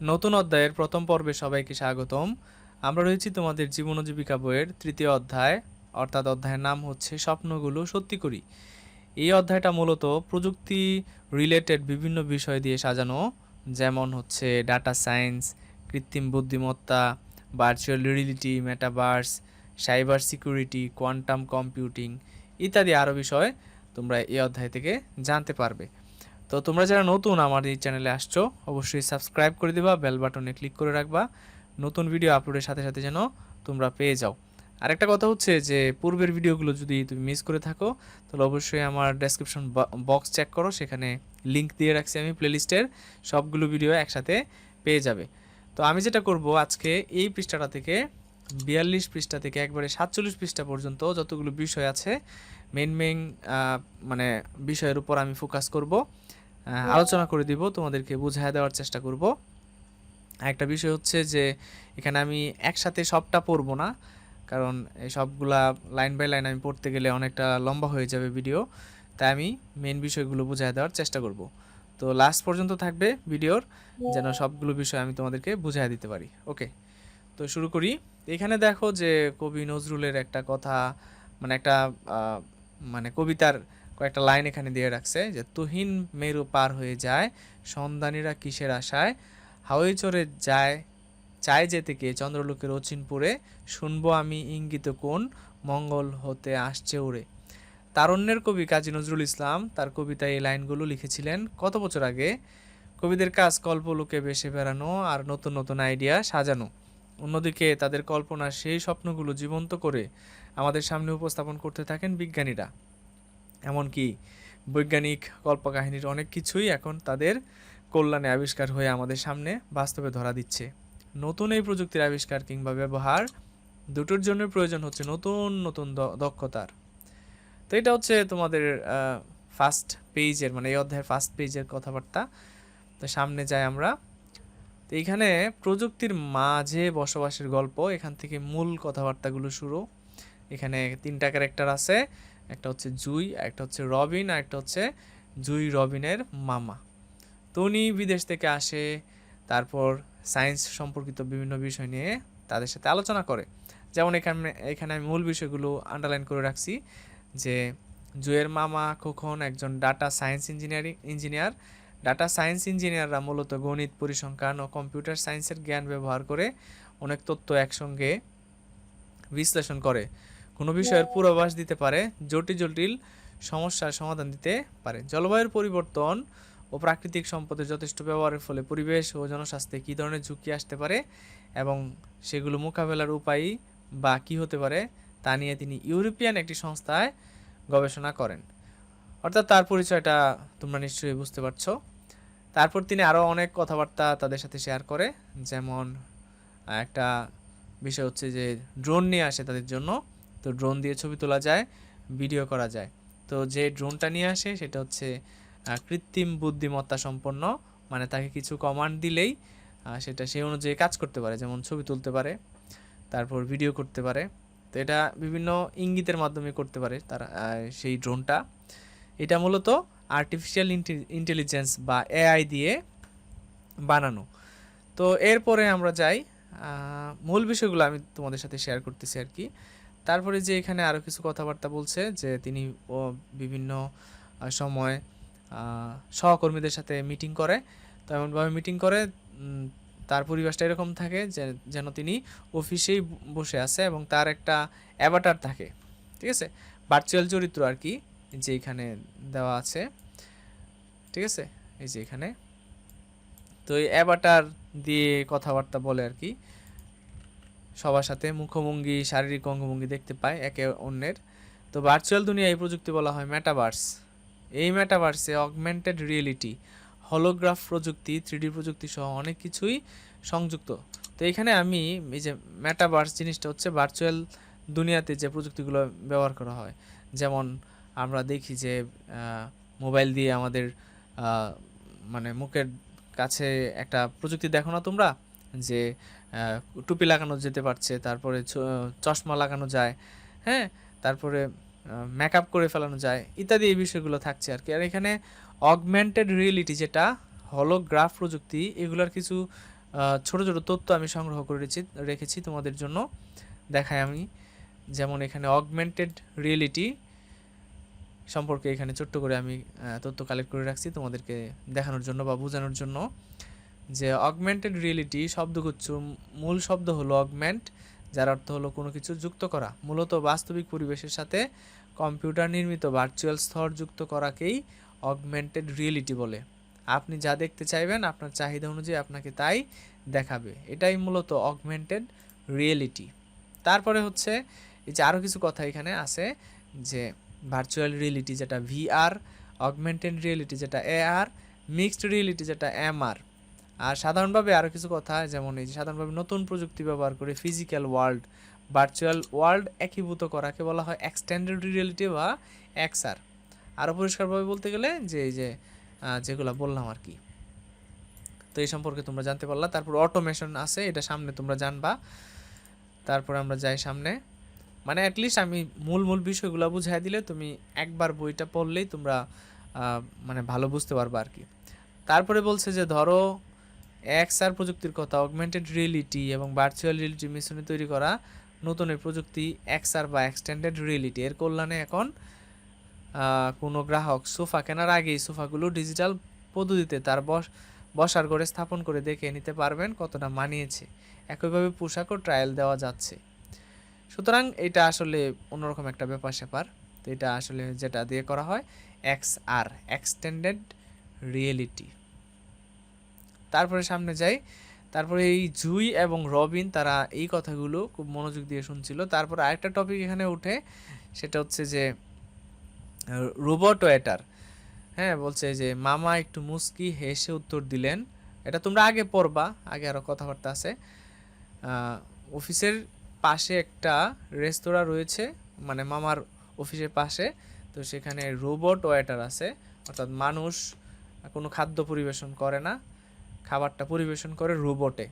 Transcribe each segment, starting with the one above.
নতুন অধ্যায়ের প্রথম পর্বে সবাইকে স্বাগতম। আমরা রয়েছি তোমাদের জীবন জীবিকা বইয়ের তৃতীয় অধ্যায়, অর্থাৎ অধ্যায়ের নাম হচ্ছে স্বপ্নগুলো সত্যি করি। এই অধ্যায়টা মূলত প্রযুক্তি রিলেটেড বিভিন্ন বিষয় দিয়ে সাজানো, যেমন হচ্ছে ডাটা সায়েন্স কৃত্রিম বুদ্ধিমত্তা virtual reality metaverse cyber security quantum computing ইত্যাদি আরও বিষয় তোমরা এই অধ্যায় থেকে জানতে পারবে। তো তোমরা যারা নতুন আমার এই চ্যানেলে আসছো, অবশ্যই সাবস্ক্রাইব করে দিবা, বেল বাটনে ক্লিক করে রাখবা। নতুন ভিডিও আপলোডের সাথে সাথে যেন তোমরা পেয়ে যাও। আরেকটা কথা হচ্ছে যে, পূর্বের ভিডিওগুলো যদি তুমি মিস করে থাকো, তাহলে অবশ্যই আমার ডেসক্রিপশন বক্স চেক করো, সেখানে লিংক দিয়ে রাখছি আমি প্লেলিস্টের সবগুলো ভিডিও একসাথে পেয়ে যাবে। তো আমি যেটা করব আজকে, এই পৃষ্ঠাটা থেকে, বিয়াল্লিশ পৃষ্ঠা থেকে একবারে সাতচল্লিশ পৃষ্ঠা পর্যন্ত যতগুলো বিষয় আছে মেন মেন মানে বিষয়ের উপর আমি ফোকাস করব। আলোচনা করে দিব তোমাদেরকে বুঝায় দেওয়ার চেষ্টা করব। একটা বিষয় হচ্ছে যে এখানে আমি একসাথে সবটা পড়ব না কারণ এই সবগুলা লাইন বাই লাইন আমি পড়তে গেলে অনেকটা লম্বা হয়ে যাবে ভিডিও তাই আমি মেন বিষয়গুলো বুঝায় দেওয়ার চেষ্টা করব। তো লাস্ট পর্যন্ত থাকবে ভিডিওর যেন সবগুলো বিষয় আমি তোমাদেরকে বুঝায় দিতে পারি ওকে তো শুরু করি। এখানে দেখো যে কবি নজরুলের একটা কথা মানে একটা মানে কবিতার কয়েকটা লাইন এখানে দিয়ে রাখছে যে, তুহিন মেরু পার হয়ে যায়, সন্ধানীরা কিসের আশায়? হাওয়াই চড়ে যায়, চায় যেতে কে? চন্দ্রলোকের অচিনপুরে শুনব আমি ইঙ্গিত কোন? মঙ্গল হতে আসছে উড়ে তারণ্যের কবি কাজী নজরুল ইসলাম তার কবিতায় এই লাইনগুলো লিখেছিলেন কত বছর আগে? কবিদের কাজ কল্পলোকে বেসে বেড়ানো আর নতুন নতুন আইডিয়া সাজানো। অন্যদিকে তাদের কল্পনার সেই স্বপ্নগুলো জীবন্ত করে আমাদের সামনে উপস্থাপন করতে থাকেন বিজ্ঞানীরা। এমনকি বৈজ্ঞানিক কল্পকাহিনীর অনেক কিছুই এখন তাদের কল্যাণে আবিষ্কার হয়ে আমাদের সামনে বাস্তবে ধরা দিচ্ছে। নতুন এই প্রযুক্তির আবিষ্কার কিংবা ব্যবহার দুটোর জন্য প্রয়োজন হচ্ছে নতুন নতুন দক্ষতার। তো এটা হচ্ছে তোমাদের ফার্স্ট পেজের মানে এই অধ্যায়ের ফার্স্ট পেজের কথাবার্তা। তো সামনে যাই আমরা। তো এইখানে প্রযুক্তির মাঝে বসবাসের গল্প, এখান থেকে মূল কথাবার্তাগুলো শুরু। এখানে তিনটা ক্যারেক্টার আছে। একটা হচ্ছে জুই, একটা হচ্ছে রবিন, আর একটা হচ্ছে জুই রবিনের মামা। তো উনি বিদেশ থেকে আসে, তারপর সায়েন্স সম্পর্কিত বিভিন্ন বিষয় নিয়ে তাদের সাথে আলোচনা করে। যেমন এখানে এখানে আমি মূল বিষয়গুলো আন্ডারলাইন করে রাখছি যে জুয়ের মামা খোকন একজন data science engineering engineer data science ইঞ্জিনিয়াররা মূলত গণিত পরিসংখ্যান ও কম্পিউটার সায়েন্সের জ্ঞান ব্যবহার করে অনেক তথ্য একসঙ্গে বিশ্লেষণ করে। কোনো বিষয়ের পূর্বাভাস দিতে পারে, জটিল জটিল সমস্যার সমাধান দিতে পারে। জলবায়ুর পরিবর্তন ও প্রাকৃতিক সম্পদের যথেষ্ট ব্যবহারের ফলে পরিবেশ ও জনস্বাস্থ্যে কী ধরনের ঝুঁকি আসতে পারে এবং সেগুলো মোকাবেলার উপায় বা কী হতে পারে, তা নিয়ে তিনি ইউরোপিয়ান একটি সংস্থায় গবেষণা করেন। অর্থাৎ তার পরিচয়টা তোমরা নিশ্চয়ই বুঝতে পারছ। তারপর তিনি আরও অনেক কথাবার্তা তাদের সাথে শেয়ার করে, যেমন একটা বিষয় হচ্ছে যে, ড্রোন নিয়ে আসে তাদের জন্য। তো ড্রোন দিয়ে ছবি তোলা যায় ভিডিও করা যায়। তো যে ড্রোনটা নিয়ে আসে সেটা হচ্ছে কৃত্রিম বুদ্ধিমত্তা সম্পন্ন মানে তাকে কিছু কমান্ড দিলেই সেটা সেই অনুযায়ী কাজ করতে পারে, যেমন ছবি তুলতে পারে, তারপর ভিডিও করতে পারে। তো এটা বিভিন্ন ইঙ্গিতের মাধ্যমে করতে পারে তারা সেই ড্রোনটা এটা মূলত আর্টিফিশিয়াল ইন্টেলিজেন্স বা এআই দিয়ে বানানো। তো এরপরে আমরা যাই মূল বিষয়গুলো আমি তোমাদের সাথে শেয়ার করতেছি আর কি। তারপরে যে এখানে আরও কিছু কথাবার্তা বলছে যে তিনি বিভিন্ন সময় সহকর্মীদের সাথে মিটিং করে। তো এমনভাবে মিটিং করে তার পরিবেশটা এরকম থাকে যে, যেন তিনি অফিসেই বসে আছে এবং তার একটা অ্যাভাটার থাকে। ঠিক আছে? ভার্চুয়াল চরিত্র আর কি, যে এখানে দেওয়া আছে। ঠিক আছে? এই যে এখানে। তো এই অ্যাভাটার দিয়ে কথাবার্তা বলে আর কি। সবার সাথে মুখভঙ্গি শারীরিক অঙ্গভঙ্গি দেখতে পায় একে অন্যের। তো ভার্চুয়াল দুনিয়া এই প্রযুক্তি বলা হয় ম্যাটাভার্স এই ম্যাটাভার্সে অগমেন্টেড রিয়েলিটি হলোগ্রাফ প্রযুক্তি থ্রিডি প্রযুক্তি সহ অনেক কিছুই সংযুক্ত। তো এখানে আমি এই যে ম্যাটাভার্স জিনিসটা হচ্ছে ভার্চুয়াল দুনিয়াতে যে প্রযুক্তিগুলো ব্যবহার করা হয়, যেমন আমরা দেখি যে মোবাইল দিয়ে আমাদের মানে মুখের কাছে একটা প্রযুক্তি দেখো না তোমরা? যে টুপি লাগানো যেতে পারছে, তারপরে চশমা লাগানো যায় হ্যাঁ? তারপরে মেকআপ করে ফেলানো যায়, ইত্যাদি এই বিষয়গুলো থাকছে আর কি আর এখানে অগমেন্টেড রিয়েলিটি যেটা হলোগ্রাফ প্রযুক্তি, এগুলোর কিছু ছোট ছোট তথ্য আমি সংগ্রহ করে রেখেছি রেখেছি তোমাদের জন্য, দেখাই আমি। যেমন এখানে অগমেন্টেড রিয়েলিটি সম্পর্কে এখানে ছোট্ট করে আমি তথ্য কালেক্ট করে রাখছি তোমাদেরকে দেখানোর জন্য বা বোঝানোর জন্য। যে অগমেন্টেড রিয়েলিটি শব্দগুচ্ছ, মূল শব্দ হলো অগমেন্ট যার অর্থ হলো কোনো কিছু যুক্ত করা। মূলত বাস্তবিক পরিবেশের সাথে কম্পিউটার নির্মিত ভার্চুয়াল স্তর যুক্ত করাকেই অগমেন্টেড রিয়েলিটি বলে। আপনি যা দেখতে চাইবেন, আপনার চাহিদা অনুযায়ী আপনাকে তাই দেখাবে। এটাই মূলত অগমেন্টেড রিয়েলিটি তারপরে হচ্ছে, এই যে আরও কিছু কথা এখানে আছে, যে ভার্চুয়াল রিয়েলিটি যেটা ভিআর অগমেন্টেড রিয়েলিটি যেটা এআর মিক্সড রিয়েলিটি যেটা এমআর আর সাধারণভাবে আরও কিছু কথা, যেমন এই যে সাধারণভাবে নতুন প্রযুক্তি ব্যবহার করে ফিজিক্যাল ওয়ার্ল্ড ভার্চুয়াল ওয়ার্ল্ড একীভূত করাকে বলা হয় এক্সটেন্ডেড রিয়েলিটি বা এক্সআর আরও পরিষ্কারভাবে বলতে গেলে যে এই যে যেগুলো বললাম আর কি। তো এই সম্পর্কে তোমরা জানতে পারলা। তারপর অটোমেশন আছে, এটা সামনে তোমরা জানবা। তারপর আমরা যাই সামনে। মানে অ্যাটলিস্ট আমি মূল মূল বিষয়গুলো বুঝাই দিলে তুমি একবার বইটা পড়লেই তোমরা মানে ভালো বুঝতে পারবা আর কি। তারপরে বলছে যে ধরো এক্সআর প্রযুক্তির কথা অগমেন্টেড রিয়েলিটি এবং ভার্চুয়াল রিয়েলিটি মিশ্রণে তৈরি করা নতুন এই প্রযুক্তি, এক্সআর বা এক্সটেন্ডেড রিয়েলিটি এর কল্যাণে এখন কোনো গ্রাহক সোফা কেনার আগেই সোফাগুলো ডিজিটাল পদ্ধতিতে তার বস, বসার ঘরে স্থাপন করে দেখে নিতে পারবেন কতটা মানিয়েছে। একইভাবে পোশাকও ট্রায়াল দেওয়া যাচ্ছে। সুতরাং এটা আসলে অন্যরকম একটা ব্যাপার স্যাপার। তো এটা আসলে যেটা দিয়ে করা হয় এক্স আর এক্সটেন্ডেড রিয়েলিটি তারপরে সামনে যাই। তারপরে এই জুই এবং রবিন তারা এই কথাগুলো খুব মনোযোগ দিয়ে শুনছিল। তারপর আরেকটা টপিক এখানে উঠে সেটা হচ্ছে যে, রোবট ওয়েটার। হ্যাঁ বলছে যে, মামা একটু মুস্কি হেসে উত্তর দিলেন। এটা তোমরা আগে পড়বা, আগে আরও কথাবার্তা আছে। অফিসের পাশে একটা রেস্তোরাঁ রয়েছে মানে মামার অফিসের পাশে। তো সেখানে রোবট ওয়েটার আছে, অর্থাৎ মানুষ কোনো খাদ্য পরিবেশন করে না। খাবারটা পরিবেশন করে রোবটে।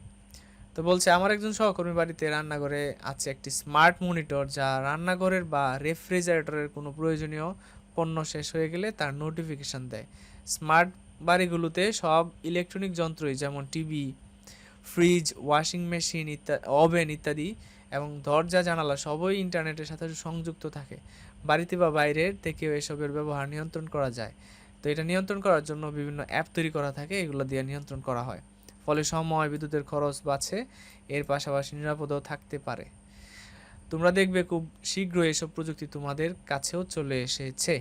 তো বলছে, আমার একজন সহকর্মী বাড়িতে রান্নাঘরে আছে একটি স্মার্ট মনিটর, যা রান্নাঘরের বা রেফ্রিজারেটরের কোনো প্রয়োজনীয় পণ্য শেষ হয়ে গেলে তার নোটিফিকেশন দেয়। স্মার্ট বাড়িগুলোতে সব ইলেকট্রনিক যন্ত্রই, যেমন টিভি, ফ্রিজ, ওয়াশিং মেশিন ইত্যাদি, ওভেন ইত্যাদি এবং দরজা, জানালা সবই ইন্টারনেটের সাথে সংযুক্ত থাকে। বাড়িতে বা বাইরের থেকেও এসবের ব্যবহার নিয়ন্ত্রণ করা যায়। তো এটা নিয়ন্ত্রণ করার জন্য বিভিন্ন অ্যাপ তৈরি করা থাকে, এগুলো দিয়ে নিয়ন্ত্রণ করা হয়। ফলে সময়, বিদ্যুতের খরচ বাঁচে এর পাশাপাশি নিরাপদও থাকতে পারে। তোমরা দেখবে খুব শীঘ্রই এসব প্রযুক্তি তোমাদের কাছেও চলে এসেছে।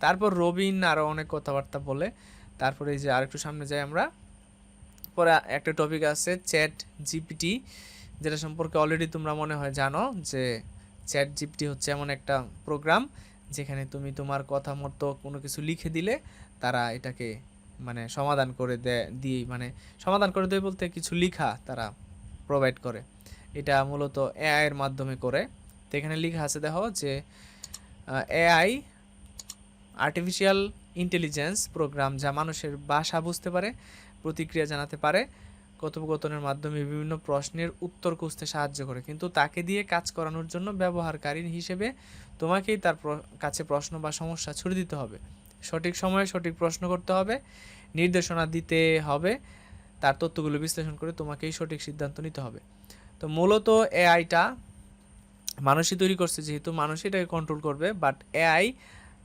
তারপর রবিন আরও অনেক কথাবার্তা বলে। তারপরে এই যে আরেকটু সামনে যাই আমরা। পরে একটা টপিক আছে চ্যাট জিপিটি যেটা সম্পর্কে অলরেডি তোমরা মনে হয় জানো যে চ্যাট জিপিটি হচ্ছে এমন একটা প্রোগ্রাম যেখানে তুমি তোমার কথা মতো কোনো কিছু লিখে দিলে তারা এটাকে মানে সমাধান করে দেয় দিয়ে মানে সমাধান করে দেয় বলতে কিছু লিখা তারা প্রোভাইড করে। এটা মূলত এআইয়ের মাধ্যমে করে। তো এখানে লেখা আছে দেখো যে এআই আর্টিফিশিয়াল ইন্টেলিজেন্স প্রোগ্রাম যা মানুষের বাসা বুঝতে পারে, প্রতিক্রিয়া জানাতে পারে কথোপকথনের মাধ্যমে বিভিন্ন প্রশ্নের উত্তর খুঁজতে সাহায্য করে। কিন্তু তাকে দিয়ে কাজ করানোর জন্য ব্যবহারকারী হিসেবে তোমাকেই তার কাছে প্রশ্ন বা সমস্যা ছুড়ে দিতে হবে। সঠিক সময়ে সঠিক প্রশ্ন করতে হবে, নির্দেশনা দিতে হবে, তার তথ্যগুলো বিশ্লেষণ করে তোমাকেই সঠিক সিদ্ধান্ত নিতে হবে। তো মূলত এআইটা মানুষই তৈরি করছে, যেহেতু মানুষই এটাকে কন্ট্রোল করবে বাট এআই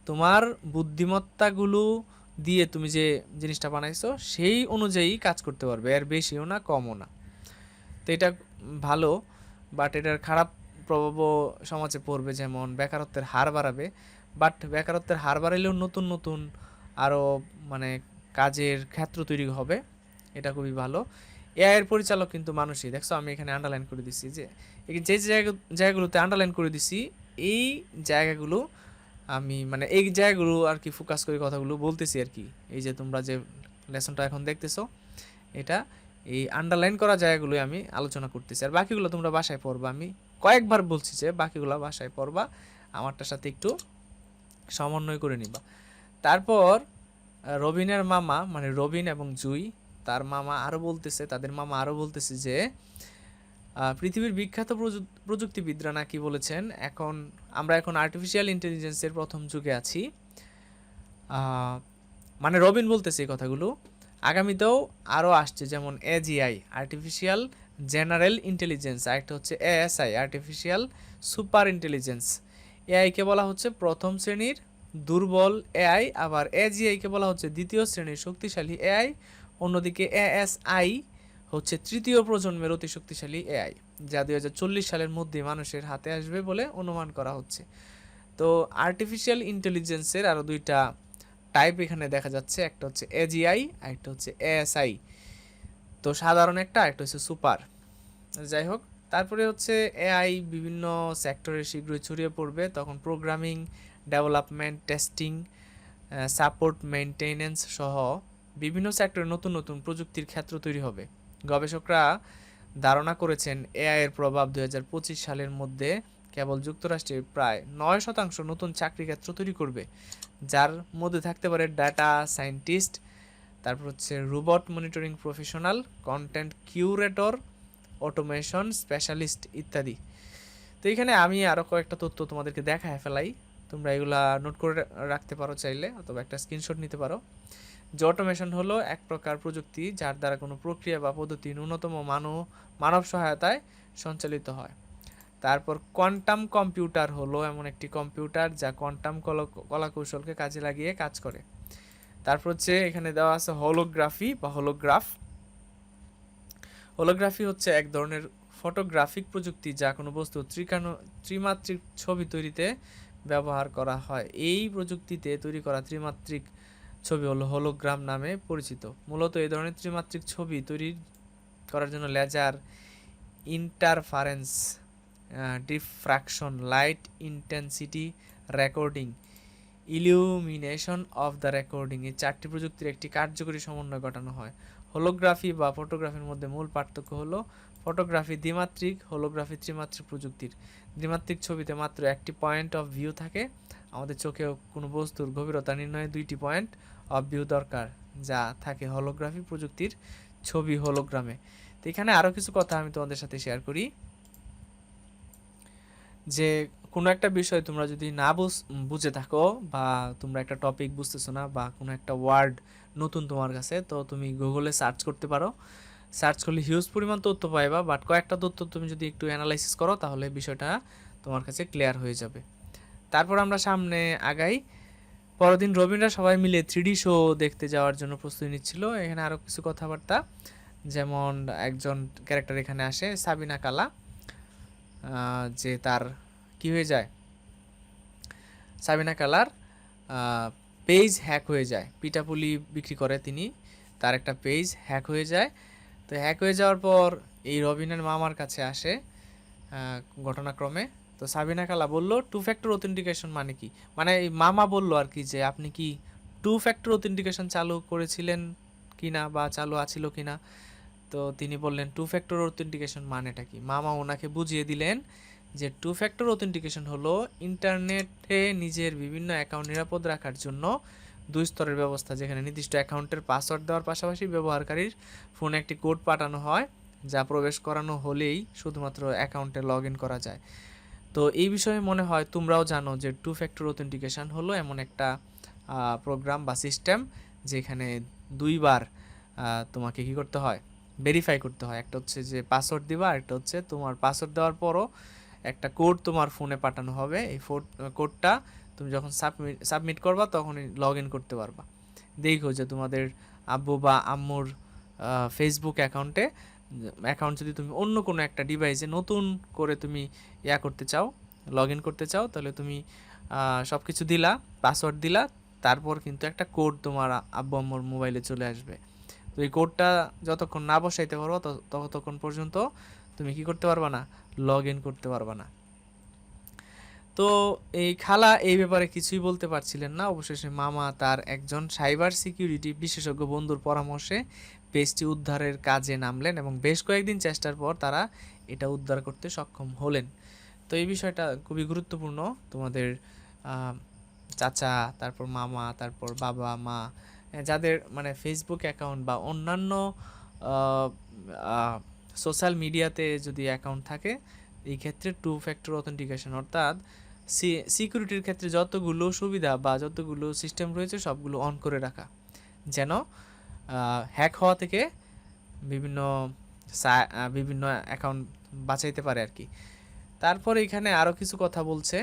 তোমার বুদ্ধিমত্তাগুলো দিয়ে তুমি যে জিনিসটা বানাইছো, সেই অনুযায়ী কাজ করতে পারবে। এর বেশিও না, কমও না। তো এটা ভালো বাট এটার খারাপ প্রভাবও সমাজে পড়বে যেমন বেকারত্বের হার বাড়াবে। বাট বেকারত্বের হার বাড়াইলেও নতুন নতুন আরও মানে কাজের ক্ষেত্র তৈরি হবে। এটা খুবই ভালো। এআই এর পরিচালক কিন্তু মানুষই। দেখছ, আমি এখানে আন্ডারলাইন করে দিছি যে যে জায়গা, জায়গাগুলোতে আন্ডারলাইন করে দিছি, এই জায়গাগুলো আমি মানে এই জায়গাগুলো আর কি ফোকাস করে কথাগুলো বলতেছি আর কি। এই যে তোমরা যে লেসনটা এখন দেখতেছো, এটা এই আন্ডারলাইন করা জায়গাগুলোই আমি আলোচনা করতেছি। আর বাকিগুলো তোমরা বাসায় পড়বা। আমি কয়েকবার বলছি যে বাকিগুলো বাসায় পড়বা, আমারটার সাথে একটু সমন্বয় করে নিবা। তারপর রবিনের মামা মানে রবিন এবং জুই, তার মামা আরও বলতেছে, তাদের মামা আরও বলতেছে যে পৃথিবীর বিখ্যাত প্রযু- প্রযুক্তিবিদরা নাকি বলেছেন, এখন আমরা এখন আর্টিফিশিয়াল ইন্টেলিজেন্সের প্রথম যুগে আছি। মানে রবিন বলতেছে এই কথাগুলো। আগামীতেও আরও আসছে যেমন এজিআই আর্টিফিশিয়াল জেনারেল ইন্টেলিজেন্স আরেকটা হচ্ছে এএসআই আর্টিফিশিয়াল সুপার ইন্টেলিজেন্স এআইকে বলা হচ্ছে প্রথম শ্রেণির দুর্বল এআই আবার এজিআইকে বলা হচ্ছে দ্বিতীয় শ্রেণির শক্তিশালী এআই অন্যদিকে এএসআই হচ্ছে তৃতীয় প্রজন্মের অতি শক্তিশালী এআই, যা দুই হাজার চল্লিশ সালের মধ্যে মানুষের হাতে আসবে বলে অনুমান করা হচ্ছে। তো আর্টিফিশিয়াল ইন্টেলিজেন্সের আরও দুইটা টাইপ এখানে দেখা যাচ্ছে, একটা হচ্ছে এজিআই আর একটা হচ্ছে এএসআই তো সাধারণ একটা একটা হচ্ছে সুপার যাই হোক, তারপরে হচ্ছে এআই বিভিন্ন সেক্টরে শীঘ্রই ছড়িয়ে পড়বে, তখন programming development testing support maintenance সহ বিভিন্ন সেক্টরে নতুন নতুন প্রযুক্তির ক্ষেত্র তৈরি হবে। গবেষকরা ধারণা করেছেন এআই এর প্রভাব দুই হাজার পঁচিশ সালের মধ্যে কেবল যুক্তরাষ্ট্রে প্রায় নয় শতাংশ নতুন চাকরি ক্ষেত্র তৈরি করবে, যার মধ্যে থাকতে পারে ডাটা সায়েন্টিস্ট, তারপর হচ্ছে robot monitoring professional, content curator, automation specialist ইত্যাদি। তো এখানে আমি আরও কয়েকটা তথ্য তোমাদেরকে দেখায় ফেলাই। তোমরা এগুলা নোট করে রাখতে পারো চাইলে, অথবা একটা স্ক্রিনশট নিতে পারো। যে অটোমেশন হলো এক প্রকার প্রযুক্তি যার দ্বারা কোনো প্রক্রিয়া বা পদ্ধতি ন্যূনতম মানব মানব সহায়তায় সঞ্চালিত হয়। তারপর কোয়ান্টাম কম্পিউটার হলো এমন একটি কম্পিউটার যা কোয়ান্টাম কলাকৌশলকে কাজে লাগিয়ে কাজ করে। তারপর হচ্ছে এখানে দেওয়া আছে হলোগ্রাফি বা হলোগ্রাফ হলোগ্রাফি হচ্ছে এক ধরনের ফটোগ্রাফিক প্রযুক্তি যা কোনো বস্তু ত্রিকানো, ত্রিমাত্রিক ছবি তৈরিতে ব্যবহার করা হয়। এই প্রযুক্তিতে তৈরি করা ত্রিমাত্রিক ছবি হলো হলোগ্রাম নামে পরিচিত। মূলত এই ধরনের ত্রিমাত্রিক ছবি তৈরি করার জন্য laser interference diffraction, light intensity recording illumination of the recording এই চারটি প্রযুক্তির একটি কার্যকরী সমন্বয় ঘটানো হয়। হোলোগ্রাফি বা ফটোগ্রাফির মধ্যে মূল পার্থক্য হলো ফটোগ্রাফি দ্বিমাত্রিক, হোলোগ্রাফি ত্রিমাত্রিক প্রযুক্তির। দ্বিমাত্রিক ছবিতে মাত্র একটি পয়েন্ট অফ ভিউ থাকে আমাদের চোখে কোনো বস্তুর গভীরতা নির্ণয়ে দুইটি পয়েন্ট অফ ভিউ দরকার, যা থাকে হলোগ্রাফি প্রযুক্তির ছবি হোলোগ্রামে তো এখানে আরও কিছু কথা আমি তোমাদের সাথে শেয়ার করি। যে কোনো একটা বিষয় তোমরা যদি না বুঝে থাকো বা তোমরা একটা টপিক বুঝতেছো না বা কোনো একটা ওয়ার্ড নতুন তোমার কাছে, তো তুমি গুগলে সার্চ করতে পারো। সার্চ করলে হিউজ পরিমাণ তথ্য পাইবা বাট কয়েকটা তথ্য তুমি যদি একটু অ্যানালাইসিস করো, তাহলে বিষয়টা তোমার কাছে ক্লিয়ার হয়ে যাবে। তারপর আমরা সামনে আগাই। পরদিন রবীন্দ্র সবাই মিলে থ্রিডি শো দেখতে যাওয়ার জন্য প্রস্তুতি নিচ্ছিল। এখানে আরও কিছু কথাবার্তা, যেমন একজন ক্যারেক্টার এখানে আসে, সাবিনা কালা যে তার কি হয়ে যায়? সাবিনা কালার পেজ হ্যাক হয়ে যায়। পিঠাপুলি বিক্রি করে তিনি। তার একটা পেজ হ্যাক হয়ে যায়। তো হ্যাক হয়ে যাওয়ার পর এই রবিনের মামার কাছে আসে ঘটনাক্রমে। তো সাবিনা কালা বলল টু ফ্যাক্টর অথেন্টিকেশন মানে কি? মানে মামা বলল আর কি যে, আপনি কি টু ফ্যাক্টর অথেন্টিকেশন চালু করেছিলেন কিনা বা চালু আছিল কিনা? তো তিনি বললেন টু ফ্যাক্টর অথেন্টিকেশন মানেটা কি? মামা ওনাকে বুঝিয়ে দিলেন যে টু ফ্যাক্টর অথেন্টিকেশন হলো ইন্টারনেটে নিজের বিভিন্ন অ্যাকাউন্ট নিরাপদ রাখার জন্য দুই স্তরের ব্যবস্থা, যেখানে নির্দিষ্ট অ্যাকাউন্টের পাসওয়ার্ড দেওয়ার পাশাপাশি ব্যবহারকারীর ফোনে একটি কোড পাঠানো হয়, যা প্রবেশ করানো হলেই শুধুমাত্র অ্যাকাউন্টে লগ ইন করা যায়। তো এই বিষয়ে মনে হয় তোমরাও জানো যে টু ফ্যাক্টর অথেন্টিকেশন হলো এমন একটা প্রোগ্রাম বা সিস্টেম যেখানে দুইবার তোমাকে কি করতে হয়? ভেরিফাই করতে হয়। একটা হচ্ছে যে পাসওয়ার্ড দিবা একটা হচ্ছে তোমার পাসওয়ার্ড দেওয়ার পরও একটা কোড তোমার ফোনে পাঠানো হবে। এই ফোড কোডটা তুমি যখন সাবমিট সাবমিট করবা তখনই লগ ইন করতে পারবা। দেখো যে তোমাদের আব্বু বা আম্মুর ফেসবুক অ্যাকাউন্টে অ্যাকাউন্ট যদি তুমি অন্য কোনো একটা ডিভাইসে নতুন করে তুমি ইয়া করতে চাও লগ ইন করতে চাও, তাহলে তুমি সব কিছু দিলা পাসওয়ার্ড দিলা, তারপর কিন্তু একটা কোড তোমার আব্বু আম্মুর মোবাইলে চলে আসবে। তো এই কোডটা যতক্ষণ না বসাইতে পারব ততক্ষণ পর্যন্ত তুমি কি করতে পারবা না? লগ ইন করতে পারবা না। তো এই খালা এই ব্যাপারে কিছুই বলতে পারছিলেন না। অবশেষে মামা তার একজন সাইবার সিকিউরিটি বিশেষজ্ঞ বন্ধুর পরামর্শে পেজটি উদ্ধারের কাজে নামলেন এবং বেশ কয়েকদিন চেষ্টার পর তারা এটা উদ্ধার করতে সক্ষম হলেন। তো এই বিষয়টা খুবই গুরুত্বপূর্ণ। তোমাদের চাচা, তারপর মামা, তারপর বাবা, মা, যাদের মানে ফেসবুক অ্যাকাউন্ট বা অন্যান্য সোশ্যাল মিডিয়াতে যদি অ্যাকাউন্ট থাকে, এই ক্ষেত্রে টু ফ্যাক্টর অথেন্টিকেশন অর্থাৎ সিকিউরিটির ক্ষেত্রে যতগুলো সুবিধা বা যতগুলো সিস্টেম রয়েছে সবগুলো অন করে রাখা। যেন হ্যাক হওয়া থেকে বিভিন্ন বিভিন্ন অ্যাকাউন্ট বাঁচাইতে পারে আর কি তারপরে এখানে আরও কিছু কথা বলছে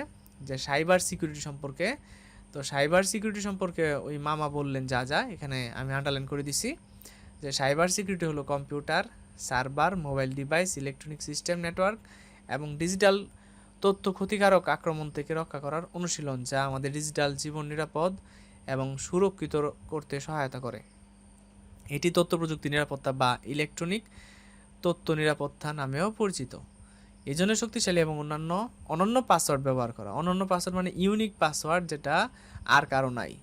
যে সাইবার সিকিউরিটি সম্পর্কে। তো সাইবার সিকিউরিটি সম্পর্কে ওই মামা বললেন যা যা, এখানে আমি আন্ডারলাইন করে দিছি। যে সাইবার সিকিউরিটি হলো computer server mobile device electronic system network এবং ডিজিটাল তথ্য ক্ষতিকারক আক্রমণ থেকে রক্ষা করার অনুশীলন যা আমাদের ডিজিটাল জীবন নিরাপদ এবং সুরক্ষিত করতে সহায়তা করে। এটি তথ্য প্রযুক্তি নিরাপত্তা বা ইলেকট্রনিক তথ্য নিরাপত্তা নামেও পরিচিত। এই জন্য শক্তিশালী এবং অন্যান্য, অনন্য পাসওয়ার্ড ব্যবহার করা। অনন্য পাসওয়ার্ড মানে ইউনিক পাসওয়ার্ড যেটা আর কারও নাই।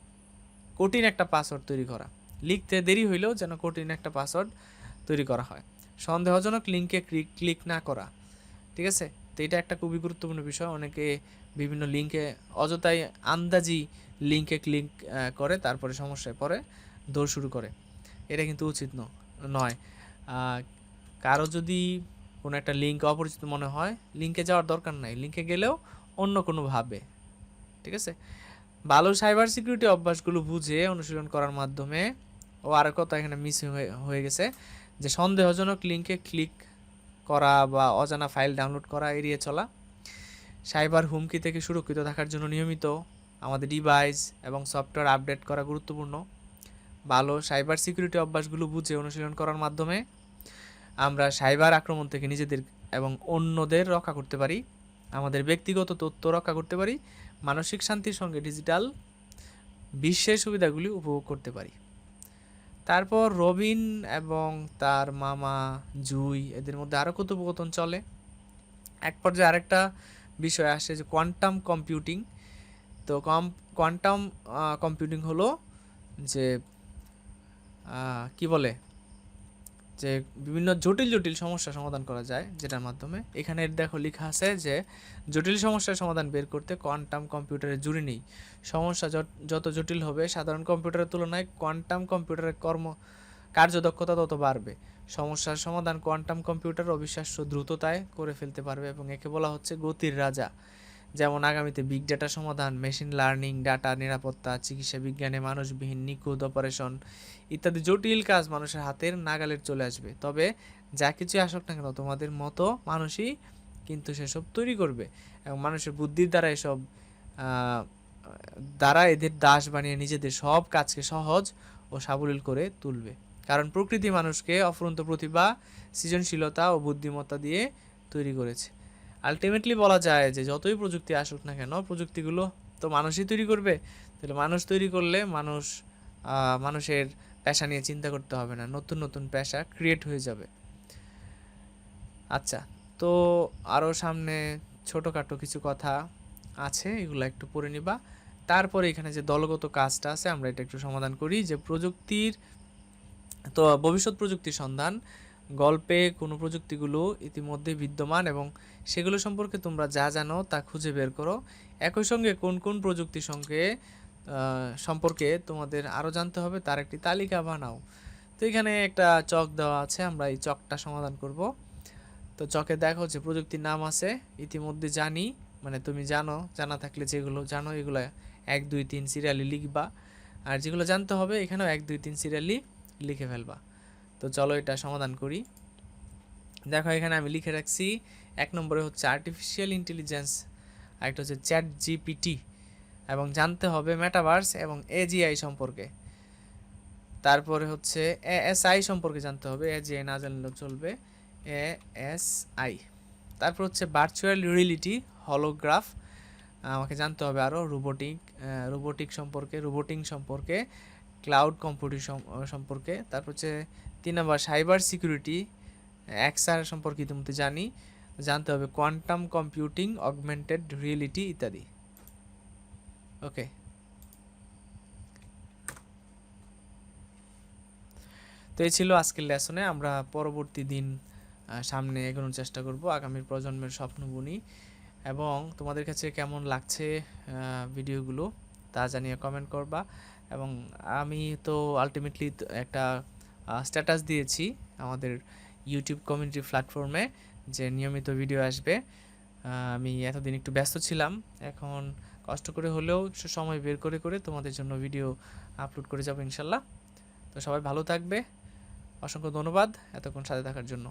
কঠিন একটা পাসওয়ার্ড তৈরি করা। লিখতে দেরি হইলেও যেন কঠিন একটা পাসওয়ার্ড তৈরি করা হয়। সন্দেহজনক লিঙ্কে ক্লিক না করা। ঠিক আছে? তো এটা একটা খুবই গুরুত্বপূর্ণ বিষয়। অনেকে বিভিন্ন লিঙ্কে অযথাই আন্দাজি লিঙ্কে ক্লিক করে, তারপরে সমস্যায় পড়ে, দৌড় শুরু করে। এটা কিন্তু উচিত নয়। কারও যদি কোনো একটা লিঙ্ক অপরিচিত মনে হয় লিঙ্কে যাওয়ার দরকার নাই। লিঙ্কে গেলেও অন্য কোনো ভাবে। ঠিক আছে? ভালো সাইবার সিকিউরিটি অভ্যাসগুলো বুঝে অনুশীলন করার মাধ্যমে ও আরও কথা এখানে মিস হয়ে গেছে যে সন্দেহজনক লিঙ্কে ক্লিক করা বা অজানা ফাইল ডাউনলোড করা, এড়িয়ে চলা। সাইবার হুমকি থেকে সুরক্ষিত থাকার জন্য নিয়মিত আমাদের ডিভাইস এবং সফটওয়্যার আপডেট করা গুরুত্বপূর্ণ। ভালো সাইবার সিকিউরিটি অভ্যাসগুলো বুঝে অনুশীলন করার মাধ্যমে আমরা সাইবার আক্রমণ থেকে নিজেদের এবং অন্যদের রক্ষা করতে পারি, আমাদের ব্যক্তিগত তথ্য রক্ষা করতে পারি, মানসিক শান্তির সঙ্গে ডিজিটাল বিশ্বের সুবিধাগুলি উপভোগ করতে পারি। তারপর রবিন এবং তার মামা জুই এদের মধ্যে আরও কথোপকথন চলে। এক পর্যায়ে আরেকটা বিষয় আসে যে কোয়ান্টাম কম্পিউটিং তো কম কোয়ান্টাম কম্পিউটিং হলো যে কি বলে? যে বিভিন্ন জটিল জটিল সমস্যা সমাধান করা যায় যেটার মাধ্যমে এখানে দেখো লেখা আছে যে জটিল সমস্যার সমাধান বের করতে কোয়ান্টাম কম্পিউটারের জুড়ি নেই। সমস্যা যত- জটিল হবে সাধারণ কম্পিউটারের তুলনায় কোয়ান্টাম কম্পিউটারের কর্ম কার্যদক্ষতা তত বাড়বে। সমস্যার সমাধান কোয়ান্টাম কম্পিউটার অবিশ্বাস্য দ্রুততায় করে ফেলতে পারবে এবং একে বলা হচ্ছে গতির রাজা। যেমন আগামীতে বিগ ডেটা সমাধান, মেশিন লার্নিং, ডাটা নিরাপত্তা, চিকিৎসা বিজ্ঞানে মানুষবিহীন নিখুঁত অপারেশন ইত্যাদি জটিল কাজ মানুষের হাতের নাগালের চলে আসবে। তবে যা কিছু আসুক না কেন, তোমাদের মতো মানুষই কিন্তু সেসব তৈরি করবে এবং মানুষের বুদ্ধির দ্বারা এসব দ্বারা এদের দাস বানিয়ে নিজেদের সব কাজকে সহজ ও সাবলীল করে তুলবে। কারণ প্রকৃতি মানুষকে অফুরন্ত প্রতিভা, সৃজনশীলতা ও বুদ্ধিমত্তা দিয়ে তৈরি করেছে। আলটিমেটলি বলা যায় যে যতই প্রযুক্তি আসুক না কেন, প্রযুক্তিগুলো তো মানুষই তৈরি করবে। তাহলে মানুষ তৈরি করলে মানুষ মানুষের পেশা নিয়ে চিন্তা করতে হবে না, নতুন নতুন পেশা ক্রিয়েট হয়ে যাবে। আচ্ছা তো আরও সামনে ছোটোখাটো কিছু কথা আছে, এগুলো একটু পড়ে নিবা। তারপরে এখানে যে দলগত কাজটা আছে, আমরা এটা একটু সমাধান করি যে প্রযুক্তির, তো ভবিষ্যৎ প্রযুক্তির সন্ধান। গল্পে কোনো প্রযুক্তিগুলো ইতিমধ্যে বিদ্যমান এবং সেগুলো সম্পর্কে তোমরা যা জানো তা খুঁজে বের করো। একই সঙ্গে কোন কোন প্রযুক্তির সঙ্গে সম্পর্কে তোমাদের আরও জানতে হবে তার একটি তালিকা বানাও। তো এখানে একটা চক দেওয়া আছে, আমরা এই চকটা সমাধান করব। তো চকে দেখো যে প্রযুক্তির নাম আছে, ইতিমধ্যে জানি মানে তুমি জানো, জানা থাকলে যেগুলো জানো এগুলো এক, দুই, তিন সিরিয়ালি লিখবা। আর যেগুলো জানতে হবে এখানেও এক, দুই, তিন সিরিয়ালি লিখে ফেলবা। তো চলো এটা সমাধান করি। দেখো, এখানে আমি লিখে রাখছি, এক নম্বরে হচ্ছে আর্টিফিশিয়াল ইন্টেলিজেন্স আরেকটা হচ্ছে চ্যাট জিপিটি এবং জানতে হবে মেটাভার্স এবং এজিআই সম্পর্কে। তারপরে হচ্ছে এএসআই সম্পর্কে জানতে হবে এজিআই না জানলেও চলবে এএসআই তারপর হচ্ছে ভার্চুয়াল রিয়েলিটি হলোগ্রাফ আমাকে জানতে হবে আরও রোবোটিক রোবোটিক সম্পর্কে রোবোটিং সম্পর্কে ক্লাউড কম্পিউটিং সম্পর্কে। তারপর হচ্ছে তিন নম্বর সাইবার সিকিউরিটি এক্সআর সম্পর্কে ইতিমধ্যে জানি, জানতে হবে কোয়ান্টাম কম্পিউটিং অগমেন্টেড রিয়েলিটি ইত্যাদি। ওকে। তো এই ছিল আজকের লেসনে আমরা পরবর্তী দিন সামনে এগোনোর চেষ্টা করব আগামীর প্রজন্মের স্বপ্ন বুনি এবং তোমাদের কাছে কেমন লাগছে ভিডিওগুলো তা জানিয়ে কমেন্ট করবা। এবং আমি তো আলটিমেটলি একটা স্ট্যাটাস দিয়েছি আমাদের ইউটিউব কমিউনিটি প্ল্যাটফর্মে যে নিয়মিত ভিডিও আসবে। আমি এতদিন একটু ব্যস্ত ছিলাম, এখন কষ্ট করে হলেও সময় বের করে করে তোমাদের জন্য ভিডিও আপলোড করে যাব ইনশাল্লাহ। তো সবাই ভালো থাকবে। অসংখ্য ধন্যবাদ, এতক্ষণ সাথে থাকার জন্য।